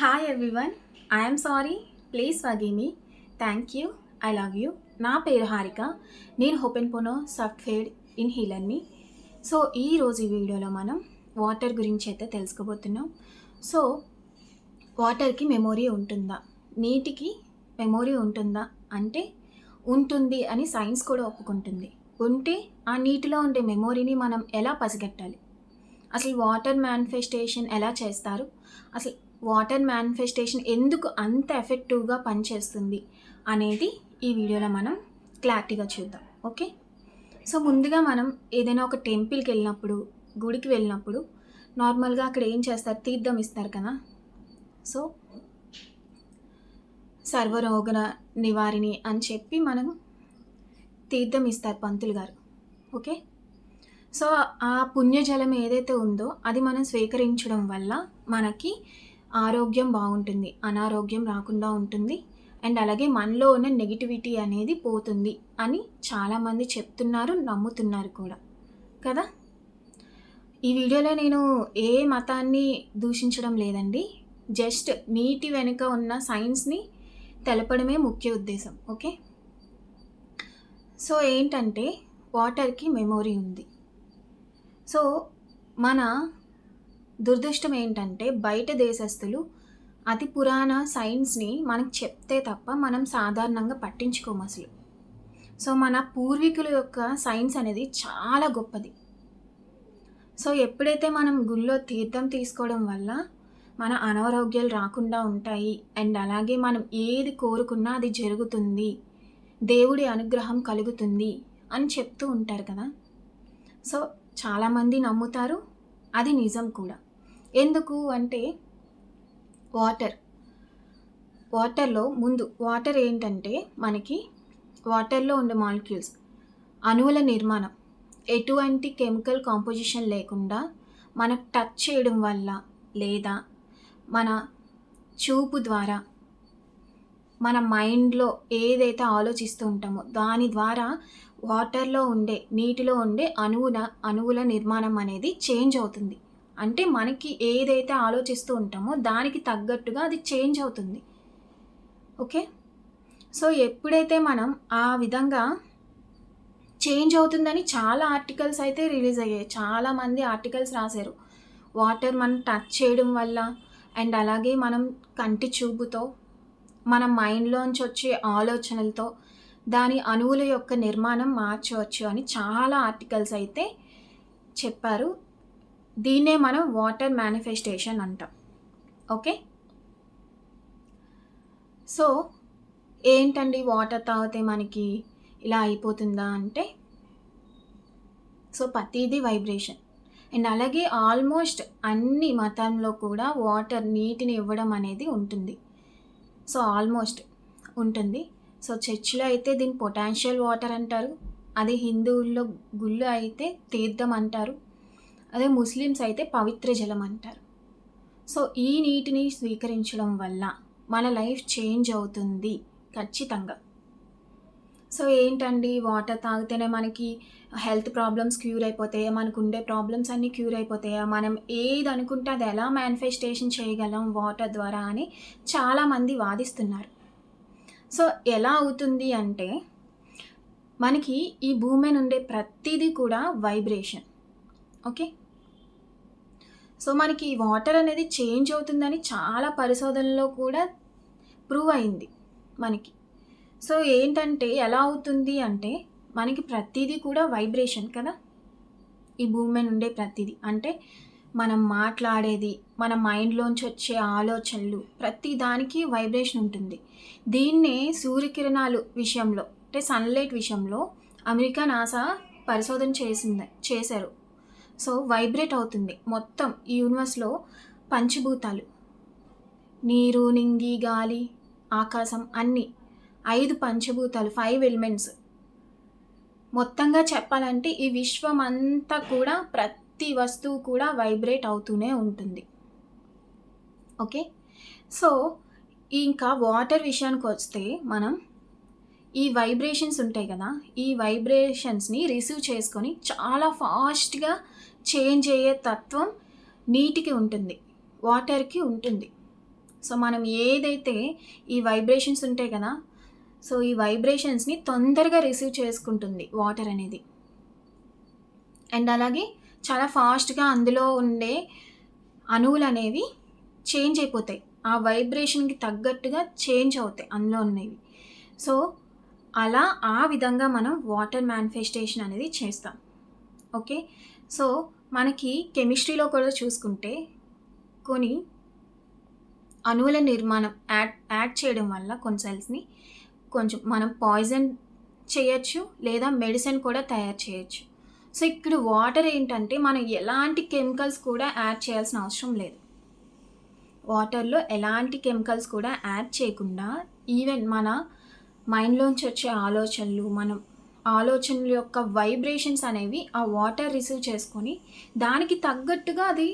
Hi everyone I'm sorry please forgive thank you I love you నా పేరు హారిక. నేను హోపెన్ పోనో software in హీలర్ని so ఈరోజు ఈ వీడియోలో మనం వాటర్ గురించి అయితే తెలుసుకోబోతున్నాం. సో వాటర్కి మెమొరీ ఉంటుందా? నీటికి మెమొరీ ఉంటుందా? అంటే ఉంటుంది అని సైన్స్ కూడా ఒప్పుకుంటుంది. ఉంటే ఆ నీటిలో ఉండే మెమొరీని మనం ఎలా పసిగట్టాలి? అసలు వాటర్ మేనిఫెస్టేషన్ ఎలా చేస్తారు? అసలు వాటర్ మేనిఫెస్టేషన్ ఎందుకు అంత ఎఫెక్టివ్గా పనిచేస్తుంది అనేది ఈ వీడియోలో మనం క్లారిటీగా చూద్దాం ఓకే సో ముందుగా మనం ఏదైనా ఒక టెంపుల్కి వెళ్ళినప్పుడు గుడికి వెళ్ళినప్పుడు నార్మల్గా అక్కడ ఏం చేస్తారు? తీర్థం ఇస్తారు కదా? సో సర్వరోగ నివారిణి అని చెప్పి మనం తీర్థం ఇస్తారు పంతులు గారు ఓకే సో ఆ పుణ్యజలం ఏదైతే ఉందో అది మనం స్వీకరించడం వల్ల మనకి ఆరోగ్యం బాగుంటుంది అనారోగ్యం రాకుండా ఉంటుంది. అండ్ అలాగే మనలో ఉన్న నెగిటివిటీ అనేది పోతుంది అని చాలామంది చెప్తున్నారు నమ్ముతున్నారు కూడా. కదా? ఈ వీడియోలో నేను ఏ మతాన్ని దూషించడం లేదండి. జస్ట్ నీటి వెనుక ఉన్న సైన్స్ని తెలపడమే ముఖ్య ఉద్దేశం ఓకే? సో ఏంటంటే వాటర్కి మెమొరీ ఉంది. సో మన దురదృష్టం ఏంటంటే బయట దేశస్తులు అతి పురాణ సైన్స్ని మనకు చెప్తే తప్ప మనం సాధారణంగా పట్టించుకోము అసలు. సో మన పూర్వీకుల యొక్క సైన్స్ అనేది చాలా గొప్పది. సో ఎప్పుడైతే మనం గుళ్ళో తీర్థం తీసుకోవడం వల్ల మన అనారోగ్యాలు రాకుండా ఉంటాయి అండ్ అలాగే మనం ఏది కోరుకున్నా అది జరుగుతుంది దేవుడి అనుగ్రహం కలుగుతుంది అని చెప్తూ ఉంటారు కదా. సో చాలామంది నమ్ముతారు అది నిజం కూడా. ఎందుకు అంటే వాటర్. వాటర్లో ముందు వాటర్ ఏంటంటే మనకి వాటర్లో ఉండే మాలిక్యూల్స్ అణువుల నిర్మాణం. ఎటువంటి కెమికల్ కాంపోజిషన్ లేకుండా మనకు టచ్ చేయడం వల్ల లేదా మన చూపు ద్వారా మన మైండ్లో ఏదైతే ఆలోచిస్తూ ఉంటామో దాని ద్వారా వాటర్లో ఉండే నీటిలో ఉండే అణువుల అణువుల నిర్మాణం అనేది చేంజ్ అవుతుంది. అంటే మనకి ఏదైతే ఆలోచిస్తూ ఉంటామో దానికి తగ్గట్టుగా అది చేంజ్ అవుతుంది. ఓకే? సో ఎప్పుడైతే మనం ఆ విధంగా చేంజ్ అవుతుందని చాలా ఆర్టికల్స్ అయితే రిలీజ్ అయ్యాయి. చాలామంది ఆర్టికల్స్ రాశారు. వాటర్ మనం టచ్ చేయడం వల్ల అండ్ అలాగే మనం కంటి చూపుతో మన మైండ్లోంచి వచ్చే ఆలోచనలతో దాని అణువుల యొక్క నిర్మాణం మార్చవచ్చు అని చాలా ఆర్టికల్స్ అయితే చెప్పారు. దీన్నే మనం వాటర్ మేనిఫెస్టేషన్ అంటాం. ఓకే? సో ఏంటండి వాటర్ తాగితే మనకి ఇలా అయిపోతుందా అంటే సో ప్రతిదీ వైబ్రేషన్. అండ్ అలాగే ఆల్మోస్ట్ అన్ని మతంలో కూడా వాటర్ నీటిని ఇవ్వడం అనేది ఉంటుంది. సో ఆల్మోస్ట్ ఉంటుంది. సో చర్చిలో అయితే దీన్ని పొటాన్షియల్ వాటర్ అంటారు. అదే హిందువుల్లో గుళ్ళు అయితే తీర్థం అంటారు. అదే ముస్లిమ్స్ అయితే పవిత్ర జలం అంటారు. సో ఈ నీటిని స్వీకరించడం వల్ల మన లైఫ్ చేంజ్ అవుతుంది ఖచ్చితంగా. సో ఏంటండి? వాటర్ తాగితేనే మనకి హెల్త్ ప్రాబ్లమ్స్ క్యూర్ అయిపోతాయా? మనకు ఉండే ప్రాబ్లమ్స్ అన్నీ క్యూర్ అయిపోతాయా? మనం ఏది అనుకుంటే అది ఎలా మేనిఫెస్టేషన్ చేయగలం వాటర్ ద్వారా అని చాలామంది వాదిస్తున్నారు. సో ఎలా అవుతుంది అంటే మనకి ఈ భూమి నుండే ప్రతిదీ కూడా వైబ్రేషన్ ఓకే? సో మనకి ఈ వాటర్ అనేది చేంజ్ అవుతుందని చాలా పరిశోధనలో కూడా ప్రూవ్ అయింది మనకి. సో ఏంటంటే ఎలా అవుతుంది అంటే మనకి ప్రతిదీ కూడా వైబ్రేషన్ కదా? ఈ భూమి ఉండే ప్రతిదీ. అంటే మనం మాట్లాడేది మన మైండ్లోంచి వచ్చే ఆలోచనలు ప్రతి దానికి వైబ్రేషన్ ఉంటుంది. దీన్నే సూర్యకిరణాలు విషయంలో అంటే సన్లైట్ విషయంలో అమెరికా నాసా పరిశోధన చేసింది చేశారు. సో వైబ్రేట్ అవుతుంది. మొత్తం ఈ యూనివర్స్లో పంచభూతాలు. నీరు నింగి గాలి ఆకాశం అన్నీ ఐదు పంచభూతాలు ఫైవ్ ఎలిమెంట్స్ మొత్తంగా చెప్పాలంటే ఈ విశ్వం అంతా కూడా ప్రతి వస్తువు కూడా వైబ్రేట్ అవుతూనే ఉంటుంది. ఓకే? సో ఇంకా వాటర్ విషయానికి వస్తే మనం ఈ వైబ్రేషన్స్ ఉంటాయి కదా ఈ వైబ్రేషన్స్ని రిసీవ్ చేసుకొని చాలా ఫాస్ట్గా చేంజ్ అయ్యే తత్వం నీటికి ఉంటుంది వాటర్కి ఉంటుంది. సో మనం ఏదైతే ఈ వైబ్రేషన్స్ ఉంటాయి కదా సో ఈ వైబ్రేషన్స్ని తొందరగా రిసీవ్ చేసుకుంటుంది వాటర్ అనేది. అండ్ అలాగే చాలా ఫాస్ట్గా అందులో ఉండే అణువులు అనేవి చేంజ్ అయిపోతాయి. ఆ వైబ్రేషన్కి తగ్గట్టుగా చేంజ్ అవుతాయి అందులో ఉన్నవి. సో అలా ఆ విధంగా మనం వాటర్ మేనిఫెస్టేషన్ అనేది చేస్తాం. ఓకే? సో మనకి కెమిస్ట్రీలో కూడా చూసుకుంటే కొన్ని అణువుల నిర్మాణం యాడ్ యాడ్ చేయడం వల్ల కొన్ని సెల్స్ని కొంచెం మనం పాయిజన్ చేయొచ్చు లేదా మెడిసిన్ కూడా తయారు చేయొచ్చు. సో ఇక్కడ వాటర్ ఏంటంటే మనం ఎలాంటి కెమికల్స్ కూడా యాడ్ చేయాల్సిన అవసరం లేదు. వాటర్లో ఎలాంటి కెమికల్స్ కూడా యాడ్ చేయకుండా ఈవెన్ మన మైండ్లోంచి వచ్చే ఆలోచనలు మనం ఆలోచనల యొక్క వైబ్రేషన్స్ అనేవి ఆ వాటర్ రిసీవ్ చేసుకొని దానికి తగ్గట్టుగా అది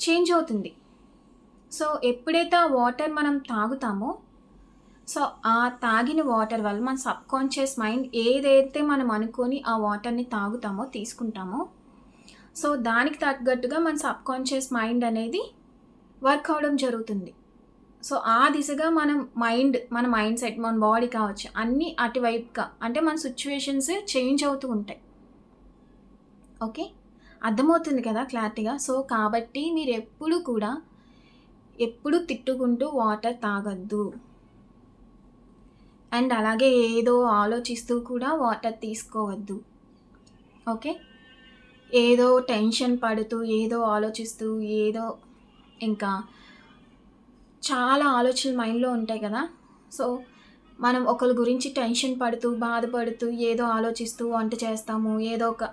చేంజ్ అవుతుంది. సో ఎప్పుడైతే ఆ వాటర్ మనం తాగుతామో సో ఆ తాగిన వాటర్ వల్ల మన సబ్ కాన్షియస్ మైండ్ ఏదైతే మనం అనుకొని ఆ వాటర్ని తాగుతామో తీసుకుంటామో సో దానికి తగ్గట్టుగా మన సబ్ కాన్షియస్ మైండ్ అనేది వర్క్ అవడం జరుగుతుంది. సో ఆ దిశగా మనం మైండ్ మన మైండ్ సెట్ మన బాడీ కావచ్చు అన్నీ అటువైపుగా అంటే మన సిచ్యువేషన్స్ చేంజ్ అవుతూ ఉంటాయి. ఓకే అర్థమవుతుంది కదా క్లారిటీగా సో కాబట్టి మీరు ఎప్పుడు కూడా ఎప్పుడు తిట్టుకుంటూ వాటర్ తాగద్దు. అండ్ అలాగే ఏదో ఆలోచిస్తూ కూడా వాటర్ తీసుకోవద్దు. ఓకే ఏదో టెన్షన్ పడుతూ ఏదో ఆలోచిస్తూ ఏదో ఇంకా చాలా ఆలోచనలు మైండ్లో ఉంటాయి కదా. సో మనం ఒకరి గురించి టెన్షన్ పడుతూ బాధపడుతూ ఏదో ఆలోచిస్తూ వంట చేస్తాము ఏదో ఒక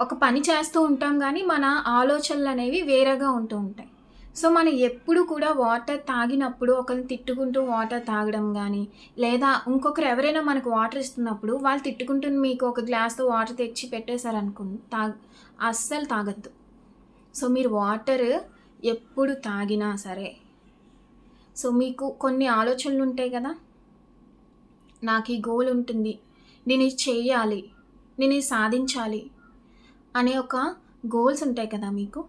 ఒక పని చేస్తూ ఉంటాం కానీ మన ఆలోచనలు అనేవి వేరేగా ఉంటూ ఉంటాయి. సో మనం ఎప్పుడు కూడా వాటర్ తాగినప్పుడు ఒకరిని తిట్టుకుంటూ వాటర్ తాగడం కానీ లేదా ఇంకొకరు ఎవరైనా మనకు వాటర్ ఇస్తున్నప్పుడు వాళ్ళు తిట్టుకుంటూ మీకు ఒక గ్లాస్తో వాటర్ తెచ్చి పెట్టేశారనుకో తా అస్సలు తాగద్దు. సో మీరు వాటర్ ఎప్పుడు తాగినా సరే సో మీకు కొన్ని ఆలోచనలు ఉంటాయి కదా? నాకు ఈ గోల్ ఉంటుంది. నేను ఇది చేయాలి. నేను ఇది సాధించాలి అనే ఒక గోల్స్ ఉంటాయి కదా మీకు?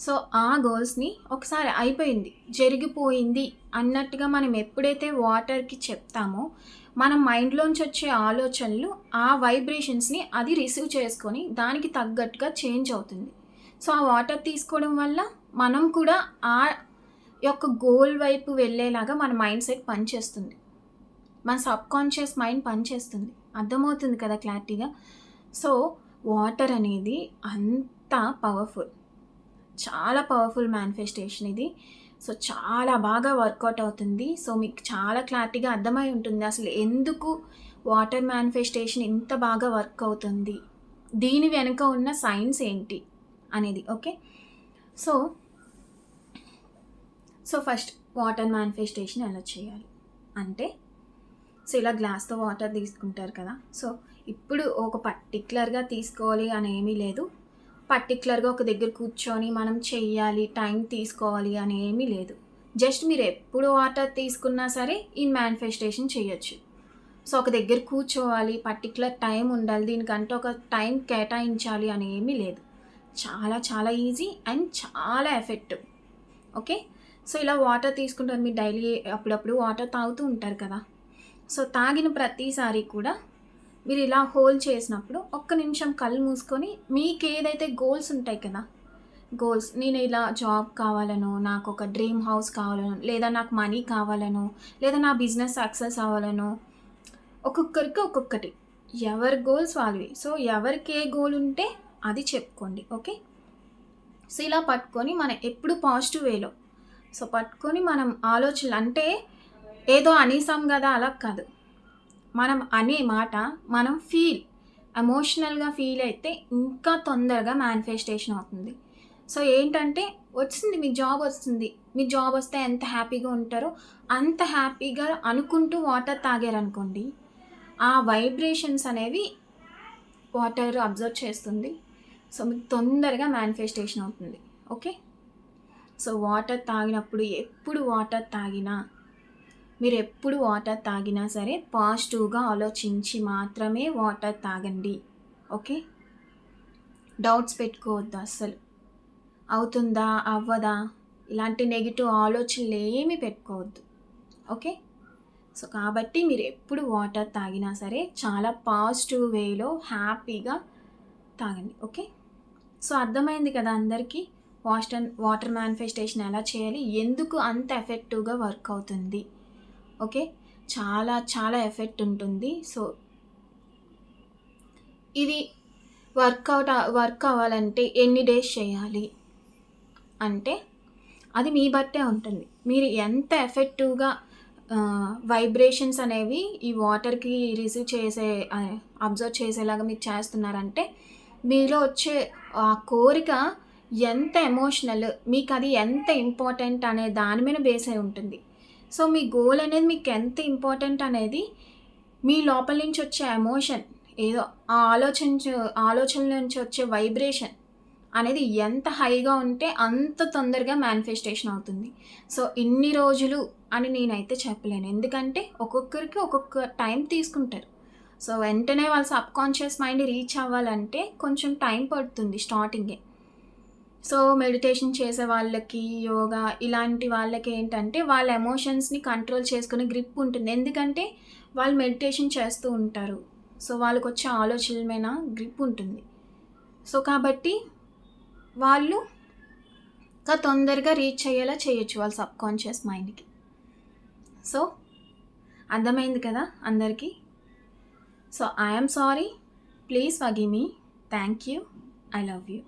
సో ఆ గోల్స్ని ఒకసారి అయిపోయింది. జరిగిపోయింది అన్నట్టుగా మనం ఎప్పుడైతే వాటర్కి చెప్తామో మన మైండ్లోంచి వచ్చే ఆలోచనలు ఆ వైబ్రేషన్స్ని అది రిసీవ్ చేసుకొని దానికి తగ్గట్టుగా చేంజ్ అవుతుంది. సో ఆ వాటర్ తీసుకోవడం వల్ల మనం కూడా ఆ యొక్క గోల్ వైపు వెళ్ళేలాగా మన మైండ్ సెట్ పనిచేస్తుంది. మన సబ్ కాన్షియస్ మైండ్ పనిచేస్తుంది. అర్థమవుతుంది కదా క్లారిటీగా సో వాటర్ అనేది అంత పవర్ఫుల్ చాలా పవర్ఫుల్ మేనిఫెస్టేషన్ ఇది. సో చాలా బాగా వర్కౌట్ అవుతుంది. సో మీకు చాలా క్లారిటీగా అర్థమై ఉంటుంది. అసలు ఎందుకు వాటర్ మేనిఫెస్టేషన్ ఇంత బాగా వర్క్ అవుతుంది? దీని వెనుక ఉన్న సైన్స్ ఏంటి? అనేది okay so so first water manifestation ఎలా చేయాలి? అంటే సో ఇలా గ్లాస్తో వాటర్ తీసుకుంటారు కదా సో ఇప్పుడు ఒక పర్టికులర్గా తీసుకోవాలి అని ఏమీ లేదు. పర్టికులర్గా ఒక దగ్గర కూర్చొని మనం చెయ్యాలి టైం తీసుకోవాలి అని ఏమీ లేదు. జస్ట్ మీరు ఎప్పుడు వాటర్ తీసుకున్నా సరే ఈ మేనిఫెస్టేషన్ చేయొచ్చు. సో ఒక దగ్గర కూర్చోవాలి పర్టికులర్ టైం ఉండాలి దీనికంటే ఒక టైం కేటాయించాలి అని ఏమీ లేదు. చాలా చాలా ఈజీ అండ్ చాలా ఎఫెక్టివ్. ఓకే? సో ఇలా వాటర్ తీసుకుంటారు మీరు డైలీ అప్పుడప్పుడు. వాటర్ తాగుతూ ఉంటారు కదా. సో తాగిన ప్రతిసారి కూడా మీరు ఇలా హోల్డ్ చేసినప్పుడు ఒక్క నిమిషం కళ్ళు మూసుకొని మీకు ఏదైతే గోల్స్ ఉంటాయి కదా. గోల్స్ నేను ఇలా జాబ్ కావాలను నాకు ఒక డ్రీమ్ హౌస్ కావాలను లేదా నాకు మనీ కావాలను లేదా నా బిజినెస్ సక్సెస్ అవ్వాలను ఒక్కొక్కరికి ఒక్కొక్కటి. ఎవరి గోల్స్ వాళ్ళవి. సో ఎవరికి ఏ గోల్ ఉంటే అది చెప్పుకోండి ఓకే సో ఇలా పట్టుకొని మనం ఎప్పుడు పాజిటివ్ వేలో సో పట్టుకొని మనం ఆలోచనలు అంటే ఏదో అనేసాం కదా అలా కాదు. మనం అనే మాట మనం ఫీల్ ఎమోషనల్గా ఫీల్ అయితే ఇంకా తొందరగా మేనిఫెస్టేషన్ అవుతుంది. సో ఏంటంటే వచ్చింది మీకు జాబ్ వస్తుంది. మీకు జాబ్ వస్తే ఎంత హ్యాపీగా ఉంటారో అంత హ్యాపీగా అనుకుంటూ వాటర్ తాగారనుకోండి ఆ వైబ్రేషన్స్ అనేవి వాటర్ అబ్జర్వ్ చేస్తుంది. సో మీకు తొందరగా మేనిఫెస్టేషన్ అవుతుంది. ఓకే? సో వాటర్ తాగినప్పుడు ఎప్పుడు వాటర్ తాగినా మీరు ఎప్పుడు వాటర్ తాగినా సరే పాజిటివ్గా ఆలోచించి మాత్రమే వాటర్ తాగండి. ఓకే? డౌట్స్ పెట్టుకోవద్దు అస్సలు. అవుతుందా? అవ్వదా? ఇలాంటి నెగిటివ్ ఆలోచనలు ఏమీ పెట్టుకోవద్దు. ఓకే? సో కాబట్టి మీరు ఎప్పుడు వాటర్ తాగినా సరే చాలా పాజిటివ్ వేలో హ్యాపీగా తాగండి. ఓకే? సో అర్థమైంది కదా అందరికీ? వాటర్ వాటర్ మేనిఫెస్టేషన్ ఎలా చేయాలి? ఎందుకు అంత ఎఫెక్టివ్గా వర్క్ అవుతుంది? ఓకే? చాలా చాలా ఎఫెక్ట్ ఉంటుంది. సో ఇది వర్కౌట్ వర్క్ అవ్వాలంటే ఎన్ని డేస్ చేయాలి? అంటే అది మీ బట్టే ఉంటుంది. మీరు ఎంత ఎఫెక్టివ్గా వైబ్రేషన్స్ అనేవి ఈ వాటర్కి రిసీవ్ చేసే అబ్జర్వ్ చేసేలాగా మీరు చేస్తున్నారంటే మీలో వచ్చే ఆ కోరిక ఎంత ఎమోషనల్ మీకు అది ఎంత ఇంపార్టెంట్ అనే దాని మీద బేస్ అయి ఉంటుంది. సో మీ గోల్ అనేది మీకు ఎంత ఇంపార్టెంట్ అనేది మీ లోపల నుంచి వచ్చే ఎమోషన్ ఏదో ఆ ఆలోచన ఆలోచనల నుంచి వచ్చే వైబ్రేషన్ అనేది ఎంత హైగా ఉంటే అంత తొందరగా మేనిఫెస్టేషన్ అవుతుంది. సో ఇన్ని రోజులు అని నేనైతే చెప్పలేను. ఎందుకంటే ఒక్కొక్కరికి ఒక్కొక్క టైం తీసుకుంటారు. సో వెంటనే వాళ్ళ సబ్ కాన్షియస్ మైండ్ రీచ్ అవ్వాలంటే కొంచెం టైం పడుతుంది స్టార్టింగే సో మెడిటేషన్ చేసే వాళ్ళకి యోగా ఇలాంటి వాళ్ళకి ఏంటంటే వాళ్ళ ఎమోషన్స్ని కంట్రోల్ చేసుకునే గ్రిప్ ఉంటుంది. ఎందుకంటే వాళ్ళు మెడిటేషన్ చేస్తూ ఉంటారు. సో వాళ్ళకి వచ్చే ఆలోచనల మీద గ్రిప్ ఉంటుంది. సో కాబట్టి వాళ్ళు ఇంకా తొందరగా రీచ్ అయ్యేలా చేయొచ్చు వాళ్ళ సబ్ కాన్షియస్ మైండ్కి సో అర్థమైంది కదా అందరికీ? So I'm sorry please వగి me thank you I love you